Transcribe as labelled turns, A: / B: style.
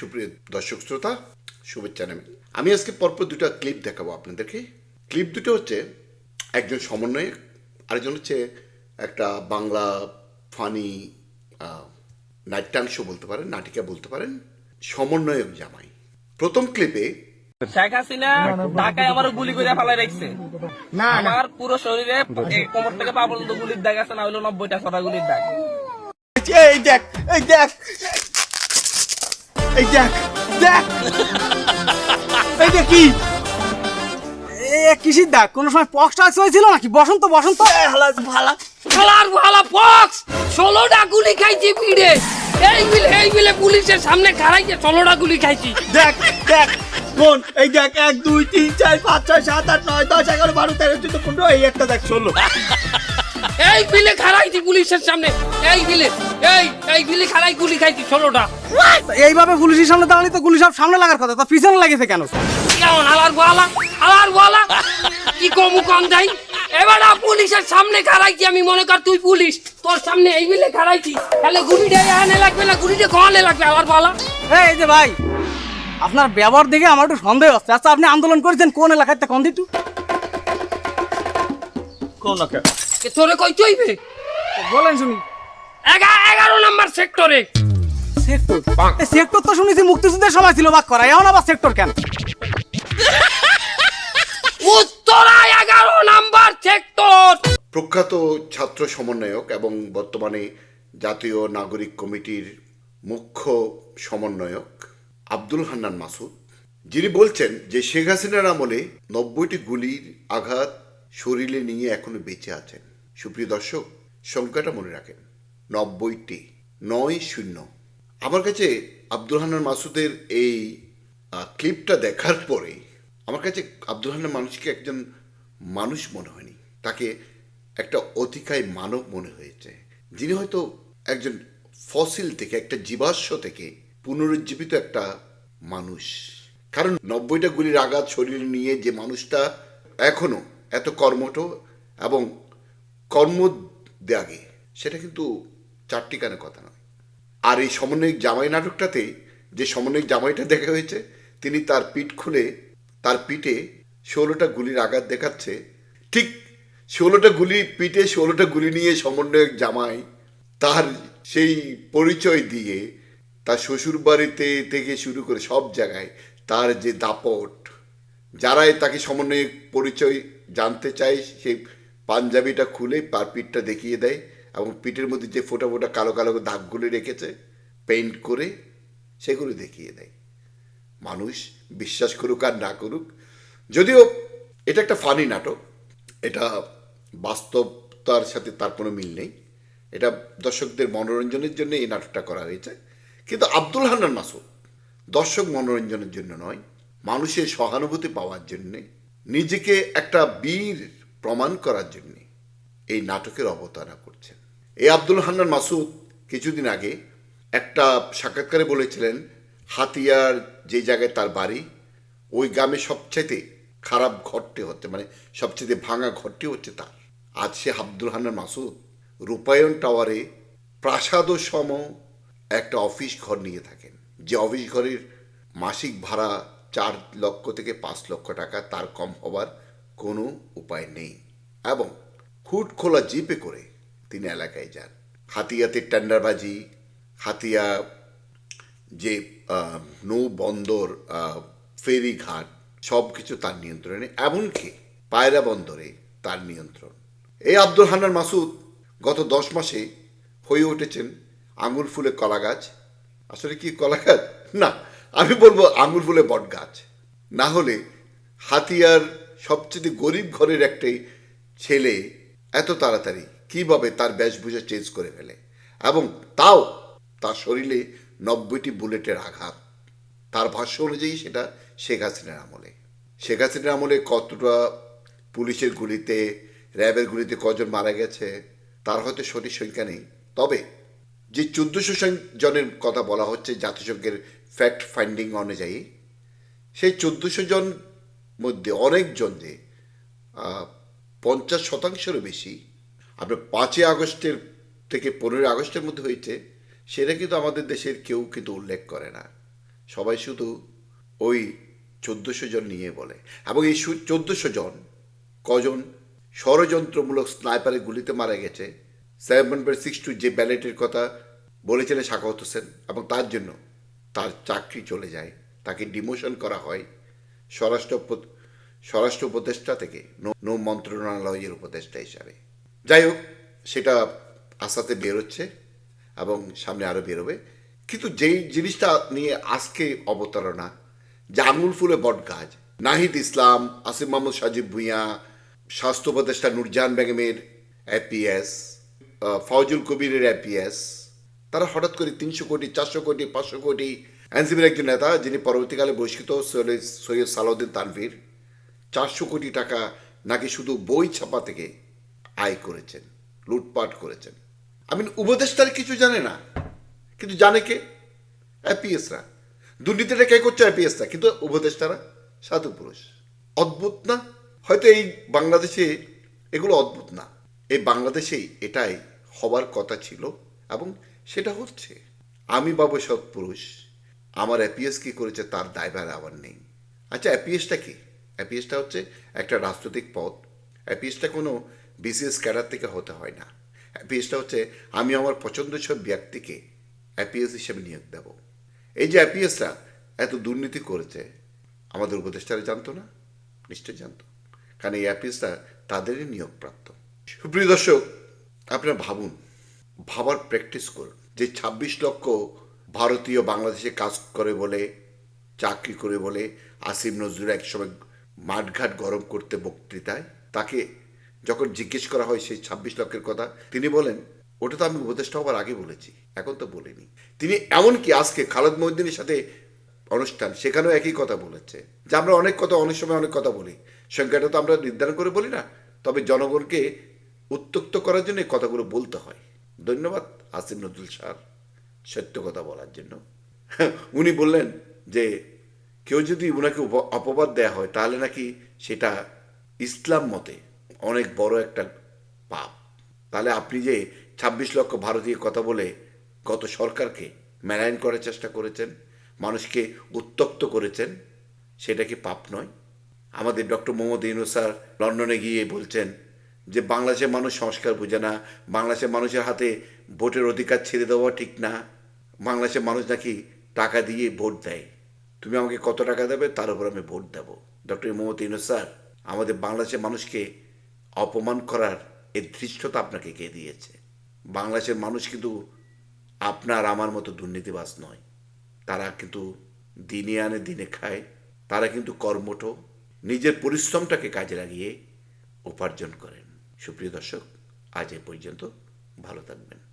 A: সুপ্রিয় দর্শক শ্রোতা শুভেচ্ছা নেবেন আমি আজকে পরপর দুটো ক্লিপ দেখাবো আপনাদেরকে ক্লিপ দুটো হচ্ছে একজন সমন্বয়ক আরেকজন হচ্ছে একটা বাংলা ফানি নাট্যাংশ বলতে পারেন নাটিকা বলতে পারেন সমন্বয়ক জামাই প্রথম ক্লিপে
B: শেখ হাসিনা ঢাকায় আমার গুলি করে ফেলাই রাখছে আমার পুরো শরীরে কোমর থেকে পা পর্যন্ত গুলির দাগ আছে না হলো নব্বইটা ছটা গুলির দাগ
A: এই দেখ এই দেখ এই দেখ দেখ এইটা কি
B: এ কিসির দাগ কোন সময় পক্স টাক্স হয়েছিল নাকি বসন্ত বসন্ত ভালা খেলার ভালা পক্স ষোলোটা গুলি খাইছি ভিড়ে এই বিলে এই বিলে পুলিশের সামনে খাড়াইছে ষোলোটা গুলি খাইছি
A: দেখ দেখ কোন এই দেখ এক দুই তিন চার পাঁচ ছয় সাত আট নয় দশ এগারো বারো তেরো চোদ্দ পনেরো এই একটা দেখ ষোলো
B: এই বিলে খাড়াইছি পুলিশের সামনে এই বিলে এই এই বিলে খাড়াই গুলি খাইছি ছোটটা
A: এইভাবে পুলিশের সামনে দাঁড়ালি তো গুলি সব সামনে লাগার কথা তো পিছনে লাগেছে কেন
B: কেমন আলার গোয়ালা আলার গোয়ালা কি কম কম যাই এবার পুলিশের সামনে খাড়াইছি আমি মনে কর তুই পুলিশ তোর সামনে এই বিলে খাড়াইছি তাহলে গুলিটা এনে লাগবে না গুলিটা গলে লাগবে আলার গোয়ালা
A: এই যে ভাই আপনার ব্যবহার দেখে আমার একটু সন্দেহ হচ্ছে আচ্ছা আপনি আন্দোলন করেছেন কোন এলাকায় কোন দিটু কোন এলাকায়
B: তোরে কই চইবে বলেন শুনি এগারো নাম্বার সেক্টরে সেক্টর সেক্টর তো শুনেছি মুক্তিযুদ্ধের সময় ছিল বাক করা এখন আবার সেক্টর কেন উত্তরা এগারো নাম্বার সেক্টর
A: প্রখ্যাত ছাত্র সমন্বয়ক এবং বর্তমানে জাতীয় নাগরিক কমিটির মুখ্য সমন্বয়ক আব্দুল হান্নান মাসুদ যিনি বলছেন যে শেখ হাসিনার আমলে নব্বইটি গুলির আঘাত শরীরে নিয়ে এখনো বেঁচে আছেন সুপ্রিয় দর্শক সংখ্যাটা মনে রাখেন নব্বইটি নয় শূন্য আমার কাছে আব্দুল হান্নান মাসুদের এই ক্লিপটা দেখার পরে আমার কাছে আব্দুল হান্নান মানুষকে একজন মানুষ মনে হয়নি তাকে একটা অতিকায় মানব মনে হয়েছে যিনি হয়তো একজন ফসিল থেকে একটা জীবাশ্ম থেকে পুনরুজ্জীবিত একটা মানুষ কারণ নব্বইটা গুলির আঘাত শরীর নিয়ে যে মানুষটা এখনও এত কর্মঠ এবং কর্ম দেয়াগে সেটা কিন্তু চারটি কানে কথা নয় আর এই সমন্বয়িক জামাই নাটকটাতে যে সমন্বয়িক জামাইটা দেখা হয়েছে তিনি তার পিঠ খুলে তার পিঠে ষোলোটা গুলির আঘাত দেখাচ্ছে ঠিক ষোলোটা গুলি পিঠে ষোলোটা গুলি নিয়ে সমন্বয়ক জামাই তার সেই পরিচয় দিয়ে তার শ্বশুর বাড়িতে থেকে শুরু করে সব জায়গায় তার যে দাপট যারাই তাকে সমন্বয়ক পরিচয় জানতে চায় সে পাঞ্জাবিটা খুলে পার পিঠটা দেখিয়ে দেয় এবং পিঠের মধ্যে যে ফোটা ফোটা কালো কালো দাগগুলি রেখেছে পেইন্ট করে সেগুলো দেখিয়ে দেয় মানুষ বিশ্বাস করুক আর না করুক যদিও এটা একটা ফানি নাটক এটা বাস্তবতার সাথে তার কোনো মিল নেই এটা দর্শকদের মনোরঞ্জনের জন্য এই নাটকটা করা হয়েছে কিন্তু আব্দুল হান্নান মাসুদ দর্শক মনোরঞ্জনের জন্য নয় মানুষের সহানুভূতি পাওয়ার জন্যে নিজেকে একটা বীর প্রমাণ করার জন্যে এই নাটকের অবতারণা করছেন এই আব্দুল হান্নান মাসুদ কিছুদিন আগে একটা সাক্ষাৎকারে বলেছিলেন হাতিয়ার যে জায়গায় তার বাড়ি ওই গ্রামে সবচাইতে খারাপ ঘরটি হচ্ছে মানে সবচেয়ে ভাঙা ঘরটি হচ্ছে তার আজ সে আব্দুল হান্নান মাসুদ রূপায়ণ টাওয়ারে প্রাসাদ সম একটা অফিস ঘর নিয়ে থাকেন যে অফিস ঘরের মাসিক ভাড়া চার লক্ষ থেকে পাঁচ লক্ষ টাকা তার কম হবার কোনো উপায় নেই এবং হুট খোলা জিপে করে তিনি এলাকায় যান হাতিয়াতে টেন্ডারবাজি হাতিয়া যে নৌবন্দর ফেরিঘাট সব কিছু তার নিয়ন্ত্রণে এমনকি পায়রা বন্দরে তার নিয়ন্ত্রণ এই আব্দুল হান্নান মাসুদ গত দশ মাসে হয়ে উঠেছেন আঙুল ফুলে কলা গাছ আসলে কি কলা গাছ না আমি বলবো আঙুল ফুলে বট গাছ না হলে হাতিয়ার সবচেয়ে গরিব ঘরের একটি ছেলে এত তাড়াতাড়ি কিভাবে তার বেশভূষা চেঞ্জ করে ফেলে এবং তাও তার শরীরে নব্বইটি বুলেটের আঘাত তার ভাষ্য অনুযায়ী সেটা শেখ হাসিনার আমলে শেখ হাসিনার আমলে কতটা পুলিশের গুলিতে র্যাবের গুলিতে কজন মারা গেছে তার হয়তো সঠিক সংখ্যা নেই তবে যে চোদ্দশো জনের কথা বলা হচ্ছে জাতিসংঘের ফ্যাক্ট ফাইন্ডিং অনুযায়ী সেই চোদ্দশো জন মধ্যে যে পঞ্চাশ শতাংশেরও বেশি আপনার পাঁচই আগস্টের থেকে পনেরোই আগস্টের মধ্যে হয়েছে সেটা কিন্তু আমাদের দেশের কেউ কিন্তু উল্লেখ করে না সবাই শুধু ওই চোদ্দোশো জন নিয়ে বলে এবং এই চোদ্দোশো জন কজন ষড়যন্ত্রমূলক স্নাইপারের গুলিতে মারা গেছে সেভেন নাম্বার সিক্স টু যে ব্যালেটের কথা বলেছিলেন শাকাওয়াত হোসেন এবং তার জন্য তার চাকরি চলে যায় তাকে ডিমোশন করা হয় স্বরাষ্ট্র স্বরাষ্ট্র উপদেষ্টা থেকে নৌ মন্ত্রণালয়ের উপদেষ্টা হিসাবে যাই হোক সেটা আস্তে বেরোচ্ছে এবং সামনে আরও বেরোবে কিন্তু যেই জিনিসটা নিয়ে আজকে অবতারণা যে আঙুল ফুলে বট গাছ নাহিদ ইসলাম আসিম মাহমুদ সাজিব ভুঁইয়া স্বাস্থ্য উপদেষ্টা নুরজাহান বেগমের এপিএস ফৌজুল কবিরের এপিএস তারা হঠাৎ করে তিনশো কোটি চারশো কোটি পাঁচশো কোটি এনসিপির একজন নেতা যিনি পরবর্তীকালে বহিষ্কৃত সৈয়দ সালাউদ্দিন তানভীর চারশো কোটি টাকা নাকি শুধু বই ছাপা থেকে আয় করেছেন লুটপাট করেছেন আমি উপদেষ্টার কিছু জানে না কিন্তু জানে কে আইপিএসরা দুর্নীতিটা কে করছে অ্যাপিএসরা কিন্তু উপদেষ্টারা সাধু পুরুষ অদ্ভুত না হয়তো এই বাংলাদেশে এগুলো অদ্ভুত না এই বাংলাদেশেই এটাই হবার কথা ছিল এবং সেটা হচ্ছে আমি বাবু সৎপুরুষ আমার অ্যাপিএস কি করেছে তার দায়ভার আমার নেই আচ্ছা অ্যাপিএসটা কি অ্যাপিএসটা হচ্ছে একটা রাজনৈতিক পদ অ্যাপিএসটা কোনো বিসিএস ক্যাডার থেকে হতে হয় না অ্যাপিএসটা হচ্ছে আমি আমার পছন্দসব ব্যক্তিকে অ্যাপিএস হিসেবে নিয়োগ দেব এই যে এপিএসটা এত দুর্নীতি করেছে আমাদের উপদেষ্টারা জানতো না নিশ্চয় জানতো কারণ এই অ্যাপিএসরা তাদেরই নিয়োগপ্রাপ্ত সুপ্রিয় দর্শক আপনারা ভাবুন ভাবার প্র্যাকটিস করুন যে ছাব্বিশ লক্ষ ভারতীয় বাংলাদেশে কাজ করে বলে চাকরি করে বলে আসিম নজরুল একসময় মাঠঘাট গরম করতে বক্তৃতায় তাকে যখন জিজ্ঞেস করা হয় সেই ছাব্বিশ লক্ষের কথা তিনি বলেন ওটা তো আমি উপদেষ্টা হবার আগে বলেছি এখন তো বলিনি তিনি এমনকি আজকে খালেদ মহিদ্দিনের সাথে অনুষ্ঠান সেখানেও একই কথা বলেছে যে আমরা অনেক কথা অনেক সময় অনেক কথা বলি সংখ্যাটা তো আমরা নির্ধারণ করে বলি না তবে জনগণকে উত্তক্ত করার জন্য কথাগুলো বলতে হয় ধন্যবাদ আসিম নজরুল সার সত্য কথা বলার জন্য উনি বললেন যে কেউ যদি ওনাকে অপবাদ দেয়া হয় তাহলে নাকি সেটা ইসলাম মতে অনেক বড় একটা পাপ তাহলে আপনি যে ২৬ লক্ষ ভারতীয় কথা বলে গত সরকারকে মেলায়ন করার চেষ্টা করেছেন মানুষকে উত্তক্ত করেছেন সেটা কি পাপ নয় আমাদের ডক্টর মোহাম্মদ স্যার লন্ডনে গিয়ে বলছেন যে বাংলাদেশের মানুষ সংস্কার বুঝে না বাংলাদেশের মানুষের হাতে ভোটের অধিকার ছেড়ে দেওয়া ঠিক না বাংলাদেশের মানুষ নাকি টাকা দিয়ে ভোট দেয় তুমি আমাকে কত টাকা দেবে তার উপর আমি ভোট দেব ডক্টর মমতা ইউনুস স্যার আমাদের বাংলাদেশের মানুষকে অপমান করার এ ধৃষ্টতা আপনাকে কে দিয়েছে বাংলাদেশের মানুষ কিন্তু আপনার আমার মতো দুর্নীতিবাস নয় তারা কিন্তু দিনে আনে দিনে খায় তারা কিন্তু কর্মঠ নিজের পরিশ্রমটাকে কাজে লাগিয়ে উপার্জন করেন সুপ্রিয় দর্শক আজ এ পর্যন্ত ভালো থাকবেন